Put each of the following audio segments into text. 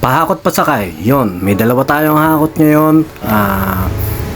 Pahakot pa sakay. Yun, may dalawa tayong hakot ngayon. Ah,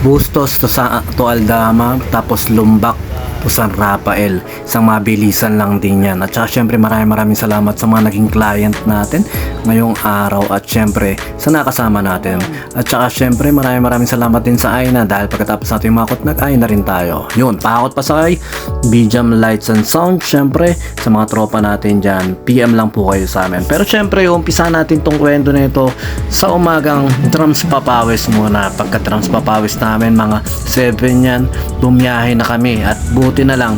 Bustos to, sa, to Aldama, tapos Lumbak to San Rafael. Isang mabilisan lang din yan. At saka syempre maraming maraming salamat sa mga naging client natin ngayong araw at syempre sa nakasama natin. At saka syempre maraming maraming salamat din sa Aina dahil pagkatapos natin makot nag-Aina rin tayo. Yun, pahakot pa sakay. BJM Lights and Sound syempre sa mga tropa natin dyan. PM lang po kayo sa amin. Pero syempre umpisa natin tong kwento na ito sa umagang drums papawis muna. Pagka drums papawis namin mga 7 yan, bumiyahe na kami at buti na lang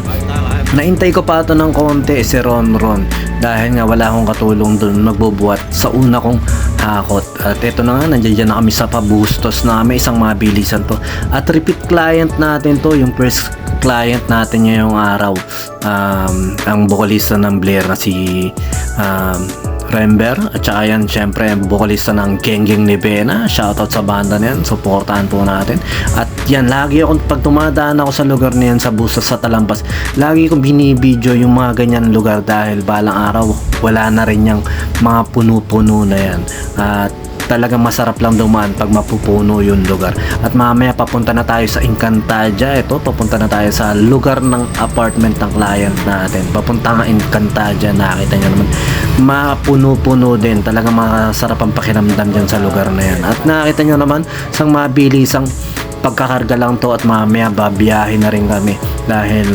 Naintay ko pa ito ng konti si Ron Ron dahil nga wala akong katulong doon magbubuhat sa una kong hakot. At ito na nga, nandiyan na kami sa pabustos na may isang mabilisan to. At repeat client natin to, yung first client natin ngayong araw. Um, ang vocalista ng Blair na si um, Rember? At saka yan syempre vocalista ng Gengeng ni Bena. Shoutout sa banda niyan. Supportahan po natin. At yan lagi akong pag tumadaan ako sa lugar niyan sa busa sa Talampas lagi kong binibideo yung mga ganyan lugar dahil balang araw wala na rin yung mga puno-puno na yan. At talagang masarap lang dumaan pag mapupuno yung lugar. At mamaya papunta na tayo sa Encantadia. Ito, papunta na tayo sa lugar ng apartment ng client natin. Papunta nga Encantadia, nakita nyo naman. Mapuno-puno din. Talagang masarap ang pakiramdam dyan sa lugar na yan. At nakita nyo naman, sang mabilisang pagkakarga lang to at mamaya babiyahin na rin kami. Dahil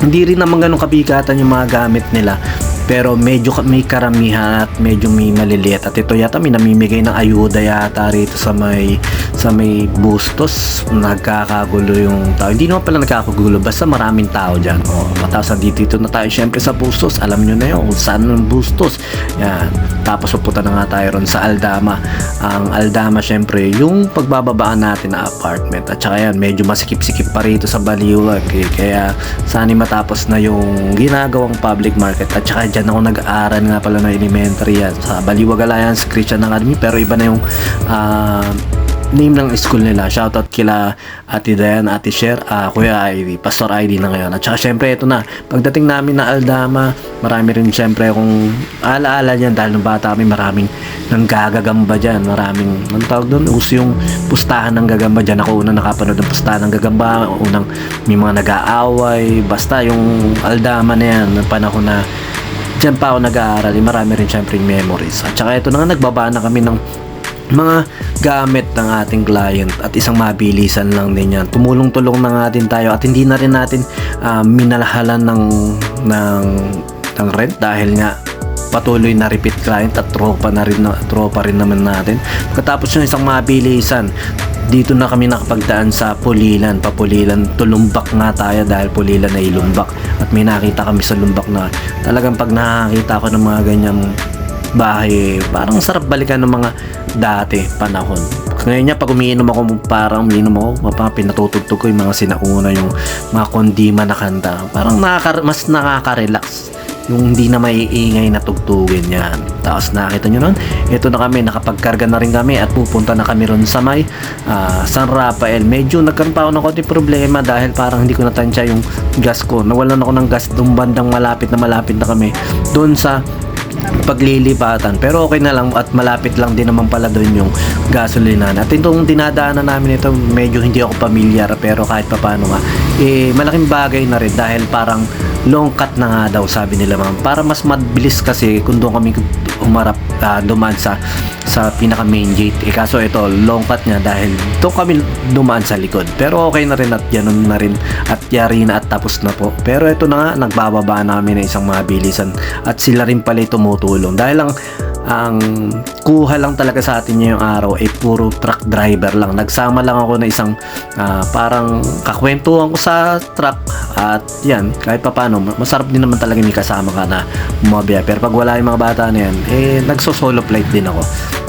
hindi rin naman ganun kabigatan yung mga gamit nila pero medyo may karamihan at medyo may maliliit. At ito yata may namimigay ng ayuda yata rito sa may sa may bustos. Nagkakagulo yung tao. Hindi naman pala nagkakagulo basta maraming tao dyan. O matapos dito dito na tayo syempre sa bustos. Alam nyo na yun saan yung bustos. Yan. Tapos pupunta na nga tayo ron sa Aldama. Ang Aldama syempre yung pagbababaan natin na apartment. At saka yan medyo masikip-sikip pa rito sa Baliwag eh. kaya sana matapos na yung ginagawang public market. At saka dyan ako nag-aaral nga pala ng elementary yan sa Baliwag Alliance Christian Academy pero iba na yung ah, name ng school nila. Shoutout kila Ate Dayan, Ate Sher, ah, Kuya ID, Pastor ID na ngayon. At saka syempre ito na, pagdating namin na Aldama, marami rin syempre kung alaala niyan dahil nung bata kami maraming nanggagagamba dyan. Maraming, ang tawag doon, uso yung pustahan ng gagamba dyan. Ako unang nakapanood ng pustahan ng gagamba, unang may mga nag-aaway, basta yung Aldama na yan, ng panahon na Diyan pa ako nag-aaral, eh, marami rin syempre yung memories. At saka ito na nga, nagbaba na kami ng mga gamit ng ating client at isang mabilisan lang din yan. Tumulong-tulong na nga din tayo at hindi na rin natin ah, minalahalan ng, ng, ng rent dahil nga patuloy na repeat client at tropa na rin na, tropa rin naman natin. Pagkatapos ng isang mabilisan, dito na kami nakapagdaan sa Pulilan, Papulilan, tulumbak nga tayo dahil Pulilan ay lumbak at may nakita kami sa lumbak na talagang pag nakakita ko ng mga ganyang bahay, parang sarap balikan ng mga dati panahon. Ngayon niya, pag umiinom ako, parang umiinom ako, parang pinatutugtog ko yung mga sinauna, yung mga kondima na kanta. Parang nakaka, mas nakaka-relax yung hindi na maiingay na tugtugin yan. Tapos nakita nyo nun, ito na kami, nakapagkarga na rin kami at pupunta na kami ron sa may ah, San Rafael. Medyo nagkaroon pa ako ng konti problema dahil parang hindi ko natansya yung gas ko. Nawalan ako ng gas doon bandang malapit na malapit na kami doon sa paglilipatan pero okay na lang at malapit lang din naman pala doon yung gasolina at itong dinadaanan namin ito medyo hindi ako pamilyar pero kahit pa paano nga eh malaking bagay na rin dahil parang long cut na nga daw sabi nila ma'am. Para mas mabilis kasi kung doon kami umarap ah, dumaan sa sa pinaka main gate. Eh kaso ito long cut niya dahil doon kami dumaan sa likod. Pero okay na rin at ganun na rin at yari na at tapos na po. Pero ito na nga nagbababa namin ng isang mabilisan at sila rin pala tumutulong. Dahil lang ang kuha lang talaga sa atin ngayong araw ay puro truck driver lang. Nagsama lang ako na isang ah, parang kakwentuhan ko sa truck at yan, kahit pa paano, masarap din naman talaga may kasama ka na umabaya. Pero pag wala yung mga bata na yan, eh nagso-solo flight din ako.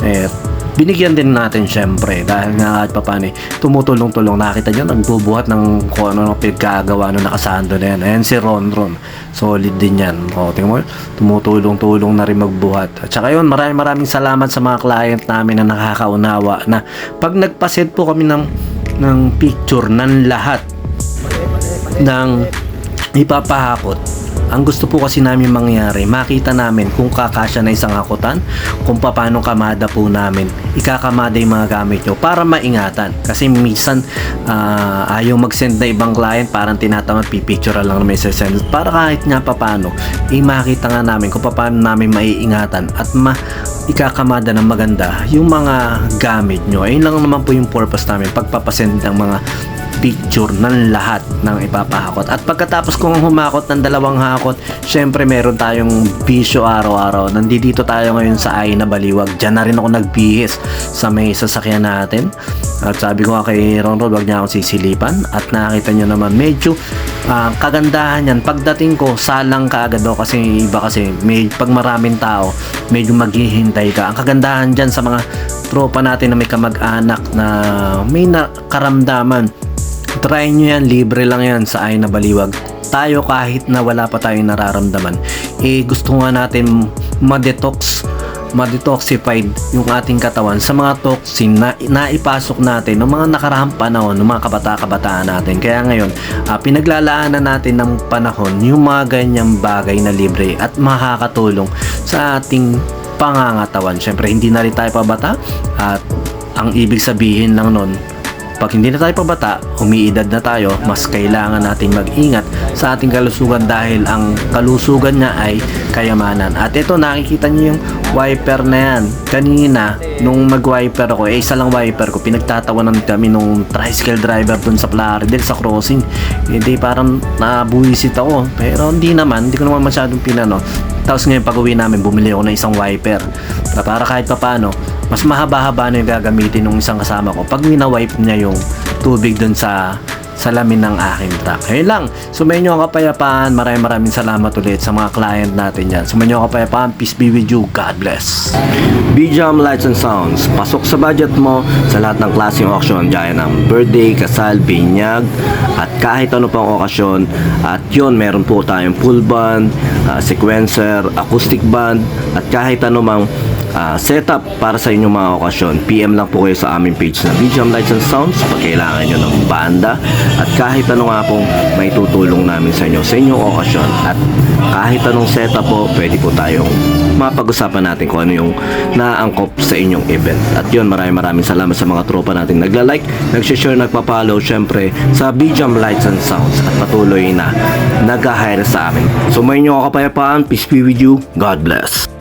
Eh, binigyan din natin syempre dahil nga kahit pa paano eh, tumutulong-tulong. Nakita nyo nagbubuhat ng kung ano ng pinagkagawa nung nakasando na yan. Ayan si Ron Ron. Solid din yan. O tingnan mo tumutulong-tulong na rin magbuhat. At saka yun maraming maraming salamat sa mga client namin na nakakaunawa na pag nagpaset po kami ng ng picture ng lahat ng ipapahakot Ang gusto po kasi namin mangyari, makita namin kung kakasya na isang hakutan, kung paano kamada po namin, ikakamada yung mga gamit nyo para maingatan. Kasi minsan, ah, ayaw mag-send na ibang client, parang tinatamad, pipicture lang naman sa send. Para kahit nga papano, eh, makita nga namin kung paano namin maiingatan at ma ikakamada ng maganda yung mga gamit nyo. Ayun lang naman po yung purpose namin, pagpapasend ng mga picture ng lahat ng ipapahakot. At pagkatapos kong humakot ng dalawang hakot, syempre meron tayong bisyo araw-araw. Nandito tayo ngayon sa ay na baliwag. Diyan na rin ako nagbihis sa may sasakyan natin. At sabi ko nga kay Ron Rod, wag niya akong sisilipan. At nakita nyo naman, medyo ah, kagandahan yan. Pagdating ko, salang ka agad ako kasi iba kasi may, pag maraming tao, medyo maghihintay ka. Ang kagandahan dyan sa mga tropa natin na may kamag-anak na may nakaramdaman Try nyo yan, libre lang yan sa ay na baliwag. Tayo kahit na wala pa tayong nararamdaman, eh gusto nga natin ma-detox ma-detoxified yung ating katawan sa mga toxin na naipasok natin ng mga nakaraang panahon ng mga kabata-kabataan natin. Kaya ngayon, ah, pinaglalaanan natin ng panahon yung mga ganyang bagay na libre at makakatulong sa ating pangangatawan. Siyempre, hindi na rin tayo pabata at ang ibig sabihin lang nun, pag hindi na tayo pabata, umiidad na tayo, mas kailangan nating mag-ingat sa ating kalusugan dahil ang kalusugan niya ay kayamanan. At ito, nakikita niyo yung wiper na yan. Kanina, nung mag-wiper ako, eh, isa lang wiper ko, pinagtatawanan kami nung tricycle driver dun sa Plaridel sa crossing. Hindi parang nabuwisit ako. Pero hindi naman, hindi ko naman masyadong pinano. Tapos ngayon pag uwi namin, bumili ako ng isang wiper. Na para kahit papano, mas mahaba-haba na yung gagamitin ng isang kasama ko pag wina-wipe niya yung tubig dun sa salamin ng aking truck. Ayun lang. Sumayin nyo ang kapayapaan. Maraming maraming salamat ulit sa mga client natin yan. Sumayin nyo ang kapayapaan. Peace be with you. God bless. BJAM Lights and Sounds. Pasok sa budget mo sa lahat ng klaseng auction. Gaya ng birthday, kasal, binyag, at kahit ano pang okasyon. At yun, meron po tayong full band, ah, sequencer, acoustic band, at kahit ano mang ah, setup para sa inyong mga okasyon. PM lang po kayo sa aming page na BGM Lights and Sounds. Pag kailangan nyo ng banda. At kahit ano nga pong may tutulong namin sa inyo sa inyong okasyon. At kahit anong setup po pwede po tayong mapag-usapan natin kung ano yung naangkop sa inyong event. At yun maraming maraming salamat sa mga tropa natin nagla-like, nag-share, nagpa-follow syempre sa BGM Lights and Sounds. At patuloy na nag-hire sa amin. So may inyo kapayapaan, peace be with you, God bless